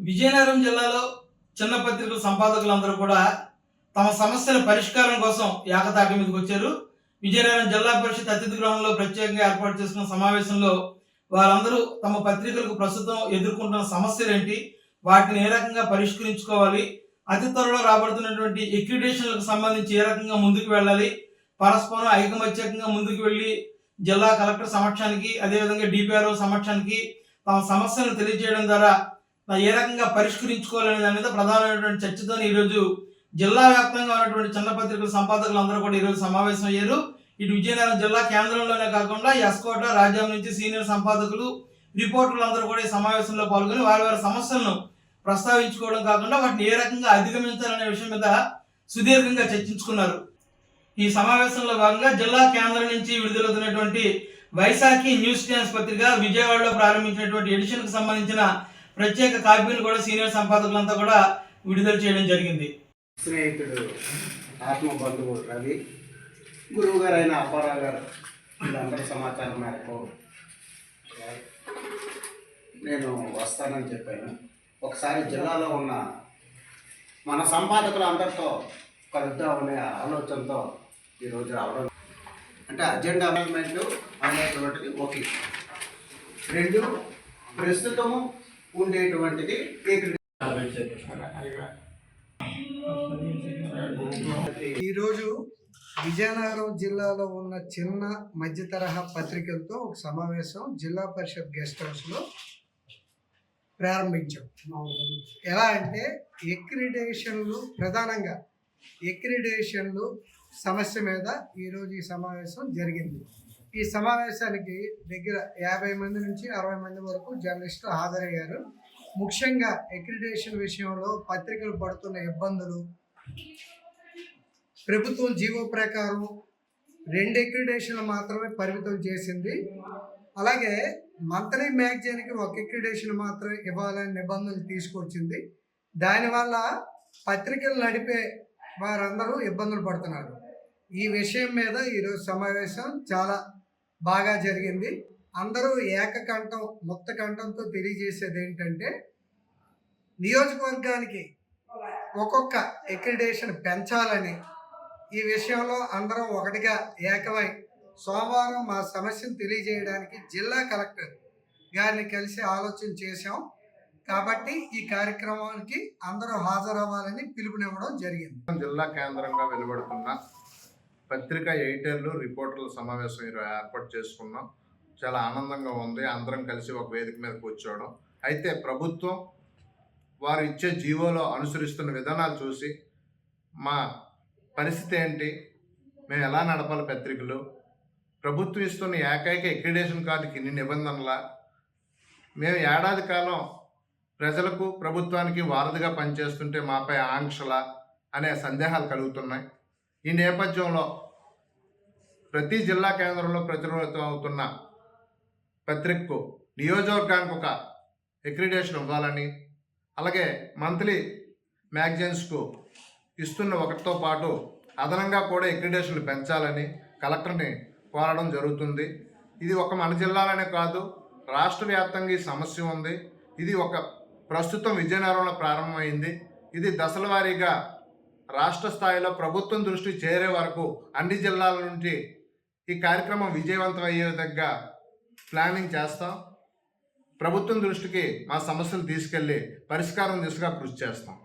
విజయనగరం జిల్లాలో చిన్న పత్రికల సంపాదకులందరూ కూడా తమ సమస్యల పరిష్కారం కోసం ఏకతాటి మీదకి వచ్చారు. విజయనగరం జిల్లా పరిషత్ అతిథి గృహంలో ప్రత్యేకంగా ఏర్పాటు చేసిన సమావేశంలో వారందరూ తమ పత్రికలకు ప్రస్తుతం ఎదుర్కొంటున్న సమస్యలు ఏంటి వాటిని ఏ రకంగా పరిష్కరించుకోవాలి అతి త్వరలో రాబడుతున్నటువంటి ఎక్రిడేషన్లకు సంబంధించి ఏ రకంగా ముందుకు వెళ్ళాలి పరస్పరం ఐకమత్యకంగా ముందుకు వెళ్ళి జిల్లా కలెక్టర్ సమక్షానికి అదేవిధంగా డిపిఆర్ఓ సమక్షానికి తమ సమస్యలను తెలియజేయడం ద్వారా ఏ రకంగా పరిష్కరించుకోవాలనే దాని మీద ప్రధానమైనటువంటి చర్చతో ఈరోజు జిల్లా వ్యాప్తంగా ఉన్నటువంటి చిన్న పత్రికల సంపాదకులు అందరూ కూడా ఈరోజు సమావేశం అయ్యారు ఇటు విజయనగరం జిల్లా కేంద్రంలోనే కాకుండా ఎస్కోట రాజ్యం నుంచి సీనియర్ సంపాదకులు రిపోర్టర్లు అందరూ కూడా ఈ సమావేశంలో పాల్గొని వారి వారి సమస్యలను ప్రస్తావించుకోవడం కాకుండా వాటిని ఏ రకంగా అధిగమించాలనే విషయం మీద సుదీర్ఘంగా చర్చించుకున్నారు. ఈ సమావేశంలో భాగంగా జిల్లా కేంద్రం నుంచి విడుదలవుతున్నటువంటి వైశాఖి న్యూస్ ఛాన్స్ పత్రిక విజయవాడలో ప్రారంభించినటువంటి ఎడిషన్కు సంబంధించిన ప్రత్యేక కాపీలు కూడా సీనియర్ సంపాదకులంతా కూడా విడుదల చేయడం జరిగింది. స్నేహితుడు ఆత్మబంధువు రవి గురువు గారు అయిన అప్పారావు గారు వీళ్ళందరి సమాచారం మేరకు నేను వస్తానని చెప్పాను. ఒకసారి జిల్లాలో ఉన్న మన సంపాదకులు అందరితో కలుద్దామనే ఆలోచనతో ఈరోజు రావడం. అంటే అజెండా అమెండ్మెంట్ అనేటువంటిది ఒకటి రెండు ప్రస్తుతము ఉండేటువంటిది ఈరోజు విజయనగరం జిల్లాలో ఉన్న చిన్న మధ్య తరహా పత్రికలతో ఒక సమావేశం జిల్లా పరిషత్ గెస్ట్ హౌస్లో ప్రారంభించాం. ఎలా అంటే ఎక్రిడేషన్లు ప్రధానంగా ఎక్రిడేషన్లు సమస్య మీద ఈరోజు ఈ సమావేశం జరిగింది. ఈ సమావేశానికి దగ్గర యాభై మంది నుంచి అరవై మంది వరకు జర్నలిస్టులు హాజరయ్యారు. ముఖ్యంగా అక్రిడేషన్ విషయంలో పత్రికలు పడుతున్న ఇబ్బందులు ప్రభుత్వం జీవో ప్రకారం రెండు అక్రిడేషన్లు మాత్రమే పరిమితం చేసింది. అలాగే మంత్లీ మ్యాగజైన్కి ఒక అక్రిడేషన్ మాత్రమే ఇవ్వాలని నిబంధనలు తీసుకొచ్చింది. దానివల్ల పత్రికలు నడిపే వారందరూ ఇబ్బందులు పడుతున్నారు. ఈ విషయం మీద ఈరోజు సమావేశం చాలా బాగా జరిగింది. అందరూ ఏకకంఠం ముక్త కంఠంతో తెలియజేసేది ఏంటంటే నియోజకవర్గానికి ఒక్కొక్క ఎక్రిడేషన్ పెంచాలని ఈ విషయంలో అందరం ఒకటిగా ఏకమై సోమవారం మా సమస్యను తెలియజేయడానికి జిల్లా కలెక్టర్ గారిని కలిసి ఆలోచన చేశాం. కాబట్టి ఈ కార్యక్రమానికి అందరూ హాజరవ్వాలని పిలుపునివ్వడం జరిగింది. జిల్లా కేంద్రంగా వెలువడుతున్న పత్రిక ఎడిటర్లు రిపోర్టర్ల సమావేశం ఈరోజు ఏర్పాటు చేసుకున్నాం. చాలా ఆనందంగా ఉంది. అందరం కలిసి ఒక వేదిక మీద కూర్చోవడం. అయితే ప్రభుత్వం వారు ఇచ్చే జీవోలో అనుసరిస్తున్న విధానాలు చూసి మా పరిస్థితి ఏంటి? మేము ఎలా నడపాలి పత్రికలు? ప్రభుత్వం ఇస్తున్న ఏకైక ఎక్రిడేషన్ కార్డుకి ఇన్ని నిబంధనల? మేము ఏడాది కాలం ప్రజలకు ప్రభుత్వానికి వారధిగా పనిచేస్తుంటే మాపై ఆంక్షల? అనే సందేహాలు కలుగుతున్నాయి. ఈ నేపథ్యంలో ప్రతి జిల్లా కేంద్రంలో ప్రచురితం అవుతున్న పత్రికకు నియోజకవర్గానికి ఒక ఎక్రిడేషన్ ఇవ్వాలని అలాగే మంత్లీ మ్యాగజైన్స్కు ఇస్తున్న ఒకటితో పాటు అదనంగా కూడా ఎక్రిడేషన్లు పెంచాలని కలెక్టర్ని కోరడం జరుగుతుంది. ఇది ఒక మన జిల్లాలోనే కాదు రాష్ట్ర వ్యాప్తంగా ఈ సమస్య ఉంది. ఇది ఒక ప్రస్తుతం విజయనగరంలో ప్రారంభమైంది. ఇది దశల వారీగా రాష్ట్ర స్థాయిలో ప్రభుత్వం దృష్టి చేరే వరకు అన్ని జిల్లాల నుంచి ఈ కార్యక్రమం విజయవంతం అయ్యే విధంగా ప్లానింగ్ చేస్తాం. ప్రభుత్వం దృష్టికి మా సమస్యలు తీసుకెళ్ళి పరిష్కారం దిశగా కృషి చేస్తాం.